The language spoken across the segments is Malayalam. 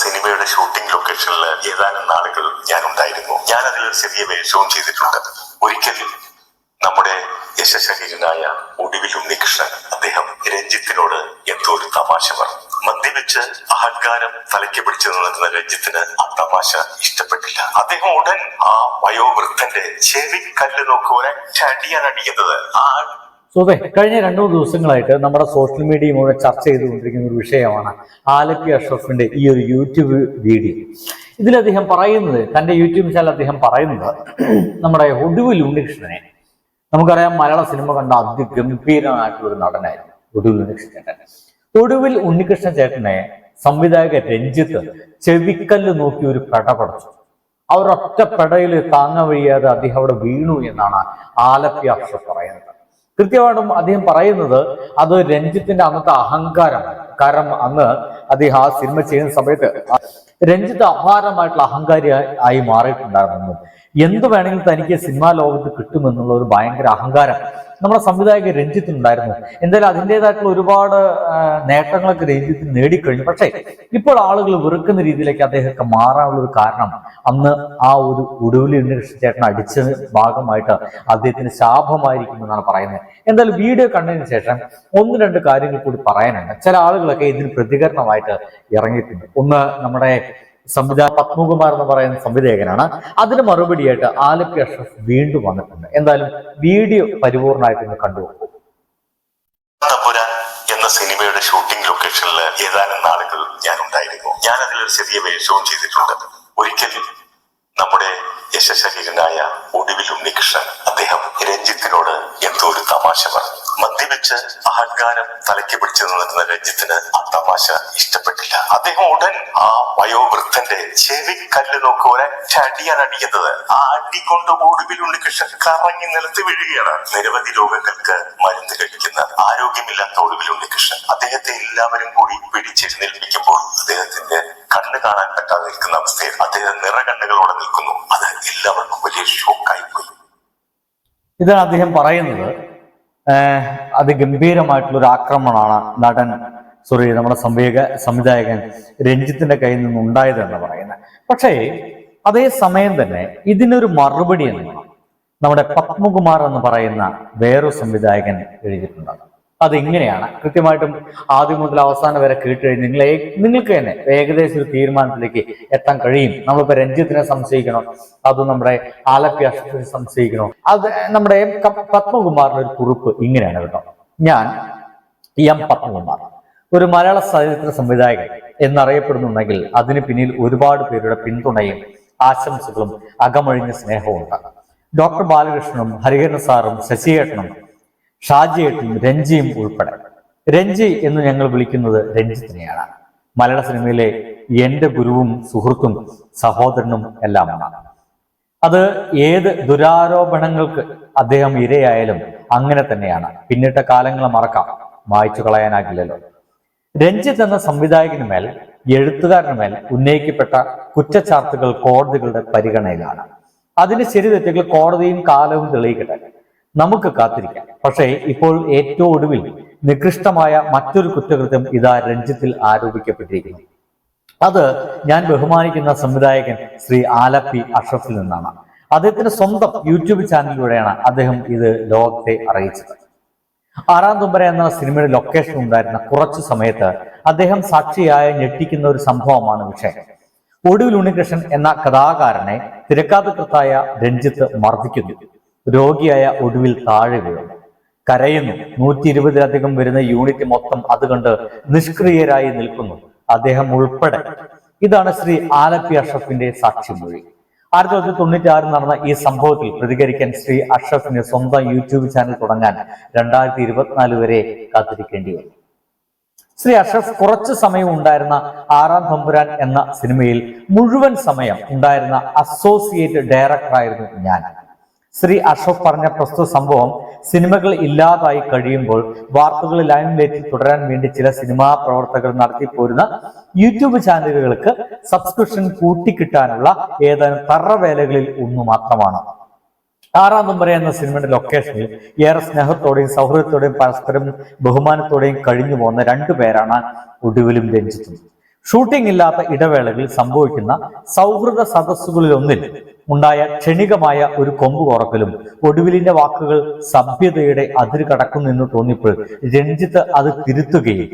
സിനിമയുടെ ഷൂട്ടിംഗ് ലൊക്കേഷനിൽ ഏതാനും നാളുകൾ ഞാൻ ഉണ്ടായിരുന്നു ഞാൻ അതിൽ ഒരു ചെറിയ വേഷവും ചെയ്തിട്ടുണ്ട്. ഒരിക്കൽ നമ്മുടെ യശശരീരനായ ഒടുവിൽ ഉണ്ണികൃഷ്ണൻ അദ്ദേഹം രഞ്ജിത്തിനോട് എന്തോ ഒരു തമാശ പറഞ്ഞു. മദ്യപിച്ച് അഹങ്കാരം തലയ്ക്ക് പിടിച്ചു നിന്നിരുന്ന രഞ്ജിത്തിന് ആ തമാശ ഇഷ്ടപ്പെട്ടില്ല. അദ്ദേഹം ഉടൻ ആ വയോവൃദ്ധന്റെ ചെവി കല്ല് നോക്കി ഒരൊറ്റ അടിക്കുന്നത്. ആ സുഹൃത്തെ കഴിഞ്ഞ രണ്ടു മൂന്ന് ദിവസങ്ങളായിട്ട് നമ്മുടെ സോഷ്യൽ മീഡിയ മുഴുവൻ ചർച്ച ചെയ്തുകൊണ്ടിരിക്കുന്ന ഒരു വിഷയമാണ് ആലപ്പി അഷ്റഫിന്റെ ഈ ഒരു യൂട്യൂബ് വീഡിയോ. ഇതിൽ അദ്ദേഹം പറയുന്നത് തന്റെ യൂട്യൂബ് ചാനൽ അദ്ദേഹം പറയുന്നത് നമ്മുടെ ഒടുവിൽ ഉണ്ണികൃഷ്ണനെ നമുക്കറിയാം മലയാള സിനിമ കണ്ട അതിഗംഭീരമായിട്ടുള്ള ഒരു നടനായിരുന്നു ഒടുവിൽ ഉണ്ണികൃഷ്ണൻ ചേട്ടൻ ഒടുവിൽ ഉണ്ണികൃഷ്ണൻ ചേട്ടനെ സംവിധായകൻ രഞ്ജിത്ത് ചെവിക്കല്ല് നോക്കി ഒരു പെട പടച്ചു. അവർ ഒറ്റ പെടയിൽ താങ്ങാൻ വയ്യാതെ അദ്ദേഹം അവിടെ വീണു എന്നാണ് ആലപ്പി അഷ്റഫ് പറയുന്നത്. കൃത്യമായിട്ടും അദ്ദേഹം പറയുന്നത് അത് രഞ്ജിത്തിന്റെ അന്നത്തെ അഹങ്കാരമാണ്. കാരണം അന്ന് അദ്ദേഹം ആ സിനിമ ചെയ്യുന്ന സമയത്ത് രഞ്ജിത്ത് അപാരമായിട്ടുള്ള അഹങ്കാരി ആയി മാറിയിട്ടുണ്ടായിരുന്നു. എന്ത് വേണമെങ്കിലും തനിക്ക് സിനിമാ ലോകത്ത് കിട്ടുമെന്നുള്ള ഒരു ഭയങ്കര അഹങ്കാരം നമ്മുടെ സംവിധായകൻ രഞ്ജിത്തിനുണ്ടായിരുന്നു എന്തായാലും അതിന്റെതായിട്ടുള്ള ഒരുപാട് നേട്ടങ്ങളൊക്കെ രഞ്ജിത്ത് നേടിക്കഴിഞ്ഞു. പക്ഷേ ഇപ്പോൾ ആളുകൾ വെറുക്കുന്ന രീതിയിലേക്ക് അദ്ദേഹമൊക്കെ മാറാനുള്ള ഒരു കാരണം അന്ന് ആ ഒരു ഒടുവിൽ ഉണ്ണികൃഷ്ണൻ ചേട്ടൻ അടിച്ച ഭാഗമായിട്ട് അദ്ദേഹത്തിന് ശാപമായിരിക്കുമെന്നാണ് പറയുന്നത്. എന്തായാലും വീഡിയോ കണ്ടതിന് ശേഷം ഒന്ന് രണ്ട് കാര്യങ്ങൾ കൂടി പറയാനുണ്ട്. ചില ആളുകളൊക്കെ ഇതിന് പ്രതികരണമായിട്ട് ഇറങ്ങിയിട്ടുണ്ട്. ഒന്ന് നമ്മുടെ സംവിധായക പത്മകുമാർ എന്ന് പറയുന്ന സംവിധായകനാണ്. അതിന് മറുപടിയായിട്ട് ആലപ്പി അഷ്റഫ് വീണ്ടും വന്നിട്ടുണ്ട്. എന്തായാലും വീഡിയോ പരിപൂർണമായിട്ട് ഒന്ന് കണ്ടുപോകും എന്ന സിനിമയുടെ ഷൂട്ടിംഗ് ലൊക്കേഷനിൽ ഏതാനും നാളുകൾ ഞാൻ ഉണ്ടായിരുന്നു ഞാൻ ഒരു ചെറിയ വേഷവും ചെയ്തിട്ടുണ്ട്. ഒരിക്കൽ നമ്മുടെ യശശരീരനായ ഒടുവിൽ ഉണ്ണികൃഷ്ണൻ അദ്ദേഹം രഞ്ജിത്തിനോട് എന്തോ ഒരു തമാശ പറഞ്ഞു. മദ്യപിച്ച് അഹങ്കാരം തലയ്ക്ക് പിടിച്ചു നിന്നിരുന്ന രഞ്ജിത്തിന് ആ തമാശ ഇഷ്ടപ്പെട്ടില്ല. അദ്ദേഹം ഉടൻ ആ വയോവൃദ്ധന്റെ ചെവി കല്ല് നോക്കി ഒരൊറ്റ അടിയാണ് അടിക്കുന്നത്. ആ അടി കൊണ്ട് ഒടുവിൽ ഉണ്ണികൃഷ്ണൻ കറങ്ങി നിലത്ത് വീഴുകയാണ്. നിരവധി രോഗങ്ങൾക്ക് മരുന്ന് കഴിക്കുന്ന ആരോഗ്യമില്ലാത്ത ഒടുവിൽ ഉണ്ണികൃഷ്ണൻ അദ്ദേഹത്തെ എല്ലാവരും കൂടി പിടിച്ചെഴുന്നേൽപ്പിക്കുമ്പോൾ അദ്ദേഹത്തിന്റെ കണ്ണ് കാണാൻ പറ്റാതെ നിൽക്കുന്ന അവസ്ഥയിൽ അദ്ദേഹം നിറകണ്ണുകളോടെ നിൽക്കുന്നു. അത് എല്ലാവർക്കും വലിയ ഷോക്കായി പോയി. ഇതാണ് അദ്ദേഹം പറയുന്നത്. അതിഗംഭീരമായിട്ടുള്ള ഒരു ആക്രമണമാണ് നടൻ സോറി നമ്മുടെ സംവേഗ സംവിധായകൻ രഞ്ജിത്തിന്റെ കയ്യിൽ നിന്ന് ഉണ്ടായത് എന്ന് പറയുന്നത് പക്ഷേ അതേ സമയം തന്നെ ഇതിനൊരു മറുപടി എന്ന് നമ്മുടെ പത്മകുമാർ എന്ന് പറയുന്ന വേറൊരു സംവിധായകൻ എഴുതിയിട്ടുണ്ട്. അത് ഇങ്ങനെയാണ് കൃത്യമായിട്ടും ആദ്യം മുതൽ അവസാനം വരെ കേട്ടുകഴിഞ്ഞ് നിങ്ങൾ നിങ്ങൾക്ക് തന്നെ ഏകദേശം ഒരു തീരുമാനത്തിലേക്ക് എത്താൻ കഴിയും. നമ്മളിപ്പോ രഞ്ജിത്തിനെ സംശയിക്കണോ? അത് നമ്മുടെ ആലപ്പി അഷ്ടത്തിനെ സംശയിക്കണോ? അത് നമ്മുടെ പത്മകുമാറിന്റെ ഒരു കുറിപ്പ് ഇങ്ങനെയാണ് കേട്ടോ. ഞാൻ എം പത്മകുമാർ ഒരു മലയാള ചലച്ചിത്ര സംവിധായകൻ എന്നറിയപ്പെടുന്നുണ്ടെങ്കിൽ അതിന് പിന്നിൽ ഒരുപാട് പേരുടെ പിന്തുണയും ആശംസകളും അകമഴിഞ്ഞ സ്നേഹവും ഉണ്ടാകും. ഡോക്ടർ ബാലകൃഷ്ണനും ഹരിഹരൻ സാറും ശശിയേട്ടനും ഷാജിയേട്ടനും രഞ്ജിയും ഉൾപ്പെടെ. രഞ്ജി എന്ന് ഞങ്ങൾ വിളിക്കുന്നത് രഞ്ജിത്തിനെയാണ്. മലയാള സിനിമയിലെ എന്റെ ഗുരുവും സുഹൃത്തും സഹോദരനും എല്ലാമാണ്. അത് ഏത് ദുരാരോപണങ്ങൾക്ക് അദ്ദേഹം ഇരയായാലും അങ്ങനെ തന്നെയാണ്. പിന്നിട്ട കാലങ്ങളെ മറക്കാം. മായ്ച്ചു കളയാനാകില്ലല്ലോ. രഞ്ജിത്ത് എന്ന സംവിധായകന് മേൽ എഴുത്തുകാരന് മേൽ ഉന്നയിക്കപ്പെട്ട കുറ്റച്ചാർത്തുകൾ കോടതികളുടെ പരിഗണനയിലാണ്. അതിന് ശരി തെറ്റുകൾ കോടതിയും കാലവും തെളിയിക്കട്ടെ. നമുക്ക് കാത്തിരിക്കാം. പക്ഷേ ഇപ്പോൾ ഏറ്റവും ഒടുവിൽ നികൃഷ്ടമായ മറ്റൊരു കുറ്റകൃത്യം ഇതാ രഞ്ജിത്തിൽ ആരോപിക്കപ്പെട്ടിരിക്കുന്നു. അത് ഞാൻ ബഹുമാനിക്കുന്ന സംവിധായകൻ ശ്രീ ആലപ്പി അഷ്റഫിൽ നിന്നാണ്. അദ്ദേഹത്തിന്റെ സ്വന്തം യൂട്യൂബ് ചാനലിലൂടെയാണ് അദ്ദേഹം ഇത് ലോകത്തെ അറിയിച്ചത്. ആറാം തുമ്പര എന്ന സിനിമയുടെ ലൊക്കേഷൻ ഉണ്ടായിരുന്ന കുറച്ചു സമയത്ത് അദ്ദേഹം സാക്ഷിയായ ഞെട്ടിക്കുന്ന ഒരു സംഭവമാണ് വിഷയം. ഒടുവിൽ ഉണ്ണികൃഷ്ണൻ എന്ന കഥാകാരനെ തിരക്കാതൃത്തായ രഞ്ജിത്ത് മർദ്ദിക്കുന്നു. രോഗിയായ ഒടുവിൽ താഴെ വീഴുന്നു കരയുന്നു. നൂറ്റി ഇരുപതിലധികം വരുന്ന യൂണിറ്റ് മൊത്തം അതുകൊണ്ട് നിഷ്ക്രിയരായി നിൽക്കുന്നു. അദ്ദേഹം ഉൾപ്പെടെ. ഇതാണ് ശ്രീ ആലപ്പി അഷ്റഫിന്റെ സാക്ഷിമൊഴി. ആയിരത്തി തൊള്ളായിരത്തി തൊണ്ണൂറ്റി ആറിൽ നടന്ന ഈ സംഭവത്തിൽ പ്രതികരിക്കാൻ ശ്രീ അഷറഫിന് സ്വന്തം യൂട്യൂബ് ചാനൽ തുടങ്ങാൻ രണ്ടായിരത്തി ഇരുപത്തിനാല് വരെ കാത്തിരിക്കേണ്ടി വന്നു. ശ്രീ അഷ്റഫ് കുറച്ചു സമയം ഉണ്ടായിരുന്ന ആറാം തമ്പുരാൻ എന്ന സിനിമയിൽ മുഴുവൻ സമയം ഉണ്ടായിരുന്ന അസോസിയേറ്റ് ഡയറക്ടറായിരുന്നു ഞാൻ. ശ്രീ അശോക് പറഞ്ഞ പ്രസ്തുത സംഭവം സിനിമകൾ ഇല്ലാതായി കഴിയുമ്പോൾ വാർത്തകൾ ലൈംലൈറ്റിൽ തുടരാൻ വേണ്ടി ചില സിനിമാ പ്രവർത്തകർ നടത്തിപ്പോരുന്ന യൂട്യൂബ് ചാനലുകൾക്ക് സബ്സ്ക്രിപ്ഷൻ കൂട്ടിക്കിട്ടാനുള്ള ഏതാനും തറവേലകളിൽ ഒന്ന് മാത്രമാണ്. ആറാം നമ്പർ എന്ന സിനിമയുടെ ലൊക്കേഷനിൽ ഏറെ സ്നേഹത്തോടെയും സൗഹൃദത്തോടെയും പരസ്പരം ബഹുമാനത്തോടെയും കഴിഞ്ഞു പോകുന്ന രണ്ടു പേരാണ് ഒടുവിലും രഞ്ജിത്തും. ഷൂട്ടിംഗ് ഇല്ലാത്ത ഇടവേളകളിൽ സംഭവിക്കുന്ന സൗഹൃദ സദസ്സുകളിലൊന്നിൽ ഉണ്ടായ ക്ഷണികമായ ഒരു കൊമ്പ് കുറക്കലും ഒടുവിലിന്റെ വാക്കുകൾ സഭ്യതയുടെ അതിര് കടക്കുന്നെന്ന് തോന്നിയപ്പോൾ രഞ്ജിത്ത് അത് തിരുത്തുകയും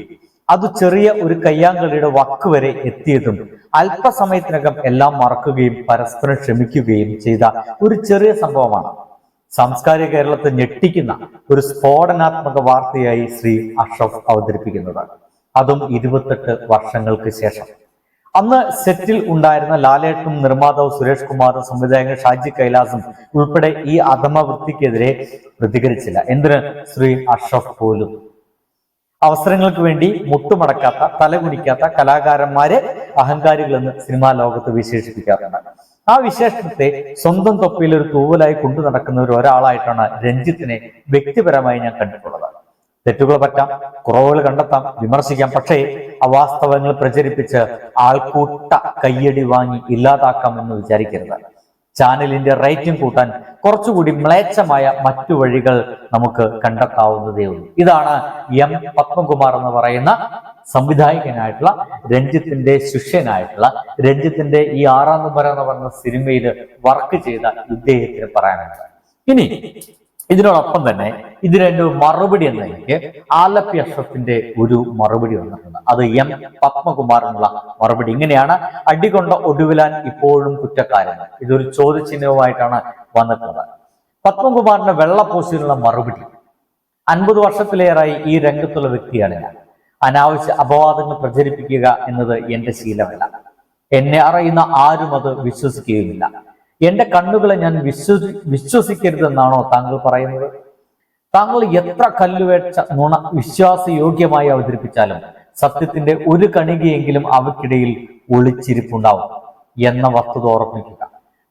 അത് ചെറിയ ഒരു കയ്യാങ്കളിയുടെ വക്ക് വരെ എത്തിയതും അല്പസമയത്തിനകം എല്ലാം മറക്കുകയും പരസ്പരം ക്ഷമിക്കുകയും ചെയ്ത ഒരു ചെറിയ സംഭവമാണ്. സാംസ്കാരിക കേരളത്തെ ഞെട്ടിക്കുന്ന ഒരു സ്ഫോടനാത്മക വാർത്തയായി ശ്രീ അഷ്റഫ് അവതരിപ്പിക്കുന്നത്. അതും ഇരുപത്തെട്ട് വർഷങ്ങൾക്ക് ശേഷം. അന്ന് സെറ്റിൽ ഉണ്ടായിരുന്ന ലാലേട്ടും നിർമ്മാതാവ് സുരേഷ് കുമാറും സംവിധായകൻ ഷാജി കൈലാസും ഉൾപ്പെടെ ഈ അധമവൃത്തിക്കെതിരെ പ്രതികരിച്ചില്ല. എന്തിന്? ശ്രീ അഷ്റഫ് പോലും. അവസരങ്ങൾക്ക് വേണ്ടി മുട്ടുമടക്കാത്ത തലകുനിക്കാത്ത കലാകാരന്മാരെ അഹങ്കാരികളെന്ന് സിനിമാ ലോകത്ത് വിശേഷിപ്പിക്കാറുണ്ട്. ആ വിശേഷത്തെ സ്വന്തം തൊപ്പിയിൽ ഒരു തൂവലായി കൊണ്ടു നടക്കുന്ന ഒരു ഒരാളായിട്ടാണ് രഞ്ജിത്തിനെ വ്യക്തിപരമായി ഞാൻ കണ്ടിട്ടുള്ളത്. തെറ്റുകൾ പറ്റാം കുറവുകൾ കണ്ടെത്താം വിമർശിക്കാം. പക്ഷേ അവാസ്തവങ്ങൾ പ്രചരിപ്പിച്ച് ആൾക്കൂട്ട കയ്യടി വാങ്ങി ഇല്ലാതാക്കാം എന്ന് വിചാരിക്കരുത്. ചാനലിന്റെ റേറ്റിംഗ് കൂട്ടാൻ കുറച്ചുകൂടി മ്ലേച്ഛമായ മറ്റു വഴികൾ നമുക്ക് കണ്ടെത്താവുന്നതേ ഉള്ളൂ. ഇതാണ് എം പത്മകുമാർ എന്ന് പറയുന്ന സംവിധായകനായിട്ടുള്ള രഞ്ജിത്തിന്റെ ശിഷ്യനായിട്ടുള്ള രഞ്ജിത്തിന്റെ ഈ ആറാം നമ്പർ എന്ന് പറയുന്ന സിനിമയിൽ വർക്ക് ചെയ്ത ഇദ്ദേഹത്തിന് പറയാനുള്ളത്. ഇനി ഇതിനോടൊപ്പം തന്നെ ഇതിന് ഒരു മറുപടി എന്ന എനിക്ക് ആലപ്പി അഷ്റഫിന്റെ ഒരു മറുപടി വന്നിട്ടുണ്ട്. അത് എം പത്മകുമാർ എന്നുള്ള മറുപടി. ഇങ്ങനെയാണ് അടികൊണ്ട ഒടുവിലാൻ ഇപ്പോഴും കുറ്റക്കാരൻ ഇതൊരു ചോദ്യചിഹ്നവുമായിട്ടാണ് വന്നിട്ടുള്ളത്. പത്മകുമാറിന്റെ വെള്ളപ്പൂശിനുള്ള മറുപടി. അൻപത് വർഷത്തിലേറെയായി ഈ രംഗത്തുള്ള വ്യക്തിയാണ് ഞാൻ. അനാവശ്യ അപവാദങ്ങൾ പ്രചരിപ്പിക്കുക എന്നത് എന്റെ ശീലമല്ല. എന്നെ അറിയുന്ന ആരും അത് വിശ്വസിക്കുകയുമില്ല. എന്റെ കണ്ണുകളെ ഞാൻ വിശ്വസി വിശ്വസിക്കരുതെന്നാണോ താങ്കൾ പറയുന്നത്? താങ്കൾ എത്ര കല്ലുവേച്ച നുണ വിശ്വാസയോഗ്യമായി അവതരിപ്പിച്ചാലും സത്യത്തിന്റെ ഒരു കണികയെങ്കിലും അവക്കിടയിൽ ഒളിച്ചിരിപ്പുണ്ടാവും എന്ന വസ്തുത ഓർമ്മിക്കുക.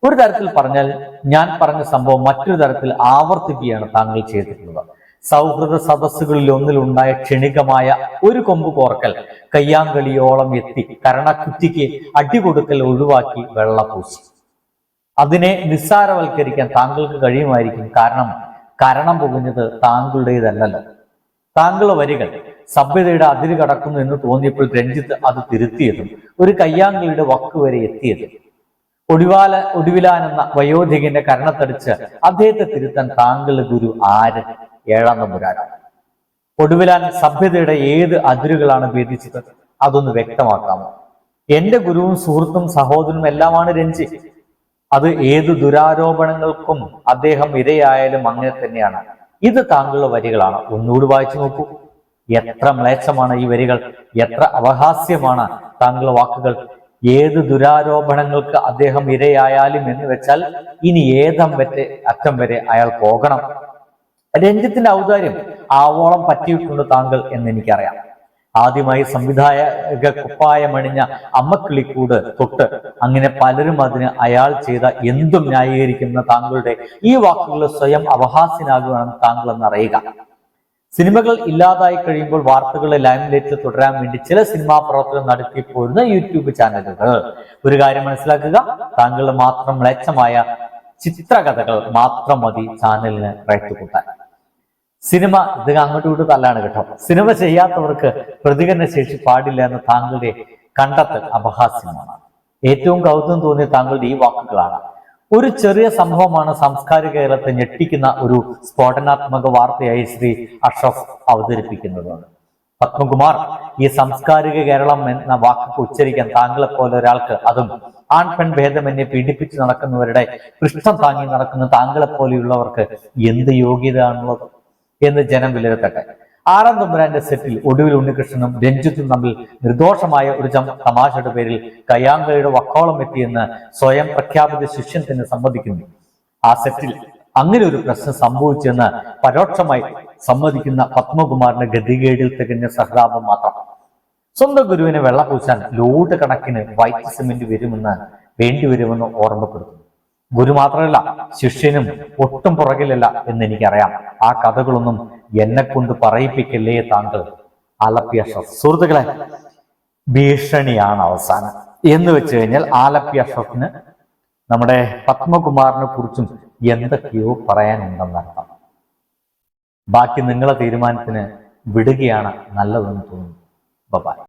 ഒരു തരത്തിൽ പറഞ്ഞാൽ ഞാൻ പറഞ്ഞ സംഭവം മറ്റൊരു തരത്തിൽ ആവർത്തിക്കുകയാണ് താങ്കൾ ചെയ്തിട്ടുള്ളത്. സൗഹൃദ സദസ്സുകളിൽ ഒന്നിലുണ്ടായ ക്ഷണികമായ ഒരു കൊമ്പ് കോർക്കൽ കയ്യാങ്കളിയോളം എത്തി കരണക്കുറ്റിക്ക് അടികൊടുക്കൽ ഒഴിവാക്കി വെള്ളപൂശി. അതിനെ നിസ്സാരവൽക്കരിക്കാൻ താങ്കൾക്ക് കഴിയുമായിരിക്കും. കാരണം കരണം പുകഞ്ഞത് താങ്കളുടേതല്ലല്ലോ. താങ്കൾ വരികൾ സഭ്യതയുടെ അതിര് കടക്കുന്നു എന്ന് തോന്നിയപ്പോൾ രഞ്ജിത്ത് അത് തിരുത്തിയതും ഒരു കയ്യാങ്കളിയുടെ വക്ക് വരെ എത്തിയതും. ഒടിവാല ഒടുവിലാൻ എന്ന വയോധികന്റെ കരണത്തടിച്ച് അദ്ദേഹത്തെ തിരുത്താൻ താങ്കളുടെ ഗുരു ആര്? ഏഴാം നമ്പുരാനാണ് ഒടുവിലാൻ സഭ്യതയുടെ ഏത് അതിരുകളാണ് ഭേദിച്ചത്? അതൊന്ന് വ്യക്തമാക്കാമോ? എന്റെ ഗുരുവും സുഹൃത്തും സഹോദരനും എല്ലാമാണ് രഞ്ജി. അത് ഏത് ദുരാരോപണങ്ങൾക്കും അദ്ദേഹം ഇരയായാലും അങ്ങനെ തന്നെയാണ്. ഇത് താങ്കളുടെ വരികളാണ്. ഒന്നുകൂടി വായിച്ചു നോക്കൂ. എത്ര മ്ലേച്ഛമാണ് ഈ വരികൾ. എത്ര അവഹാസ്യമാണ് താങ്കളുടെ വാക്കുകൾ. ഏത് ദുരാരോപണങ്ങൾക്ക് അദ്ദേഹം ഇരയായാലും എന്ന് വെച്ചാൽ ഇനി ഏതം വരെ അറ്റം വരെ അയാൾ പോകണം. രഞ്ജിത്തിന്റെ ഔദാര്യം ആവോളം പറ്റിയിട്ടുണ്ട് താങ്കൾ എന്ന് എനിക്കറിയാം. ആദ്യമായി സംവിധായക കുപ്പായമണിഞ്ഞ അമ്മക്കിളിക്കൂട് തൊട്ട് അങ്ങനെ പലരും അതിന് അയാൾ ചെയ്ത എന്തും ന്യായീകരിക്കുന്ന താങ്കളുടെ ഈ വാക്കുകൾ സ്വയം അപഹാസ്യനാകുകയാണ് താങ്കൾ എന്ന് അറിയുക സിനിമകൾ ഇല്ലാതായി കഴിയുമ്പോൾ വാർത്തകളെ ലൈംലൈറ്റിൽ തുടരാൻ വേണ്ടി ചില സിനിമാ പ്രവർത്തനം നടത്തി പോരുന്ന യൂട്യൂബ് ചാനലുകൾ. ഒരു കാര്യം മനസ്സിലാക്കുക താങ്കളുടെ മാത്രം മ്ലേച്ഛമായ ചിത്രകഥകൾ മാത്രം മതി ചാനലിന് റൈറ്റ് കൂട്ടാൻ. സിനിമ ഇത് അങ്ങോട്ടും ഇങ്ങോട്ടും തല്ലാണ് കേട്ടോ. സിനിമ ചെയ്യാത്തവർക്ക് പ്രതികരണ ശേഷി പാടില്ല എന്ന് താങ്കളുടെ കണ്ടെത്തൽ അപഹാസ്യമാണ്. ഏറ്റവും കൗതുകം തോന്നിയ താങ്കളുടെ ഈ വാക്കുകളാണ്. ഒരു ചെറിയ സംഭവമാണ് സാംസ്കാരിക കേരളത്തെ ഞെട്ടിക്കുന്ന ഒരു സ്ഫോടനാത്മക വാർത്തയായി ശ്രീ അഷ്റഫ് അവതരിപ്പിക്കുന്നത്. പത്മകുമാർ ഈ സാംസ്കാരിക കേരളം എന്ന വാക്കൊക്കെ ഉച്ചരിക്കാൻ താങ്കളെ പോലെ ഒരാൾക്ക് അതും ആൺ പെൺ ഭേദമന്യെ പീഡിപ്പിച്ച് നടക്കുന്നവരുടെ പൃഷ്ഠം താങ്ങി നടക്കുന്ന താങ്കളെ പോലെയുള്ളവർക്ക് എന്ത് യോഗ്യതയാണുള്ളത് എന്ന് ജനം വിലയിരുത്തട്ടെ. ആറാം തമ്പുരാന്റെ സെറ്റിൽ ഒടുവിൽ ഉണ്ണികൃഷ്ണനും രഞ്ജിത്തും തമ്മിൽ നിർദോഷമായ ഒരു തമാശയുടെ പേരിൽ കയ്യാങ്കളിയുടെ വക്കോളം എത്തിയെന്ന് സ്വയം പ്രഖ്യാപിത ശിഷ്യൻ തന്നെ സമ്മതിക്കുന്നു. ആ സെറ്റിൽ അങ്ങനെ ഒരു പ്രശ്നം സംഭവിച്ചെന്ന് പരോക്ഷമായി സമ്മതിക്കുന്ന പത്മകുമാറിന്റെ ഗതികേടിൽ തികഞ്ഞ സഹതാപം മാത്രം. സ്വന്തം ഗുരുവിനെ വെള്ളപൂശാൻ ലോഡ് കണക്കിന് വൈറ്റ് സിമെന്റ് വരുമെന്ന് വേണ്ടിവരുമെന്ന് ഓർമ്മപ്പെടുത്തുന്നു. ഗുരു മാത്രമല്ല ശിഷ്യനും ഒട്ടും പുറകിലല്ല എന്ന് എനിക്കറിയാം. ആ കഥകളൊന്നും എന്നെ കൊണ്ട് പറയിപ്പിക്കല്ലേ താങ്കൾ? അഷ്റഫ് സുഹൃത്തുക്കളെ ഭീഷണിയാണ് അവസാനം. എന്ന് വെച്ച് കഴിഞ്ഞാൽ ആലപ്യ അഷ്റഫിന് നമ്മുടെ പത്മകുമാറിനെ കുറിച്ചും എന്തൊക്കെയോ പറയാനുണ്ടെന്നർത്ഥം. ബാക്കി നിങ്ങളെ തീരുമാനത്തിന് വിടുകയാണ് നല്ലതെന്ന് തോന്നുന്നു. ബൈ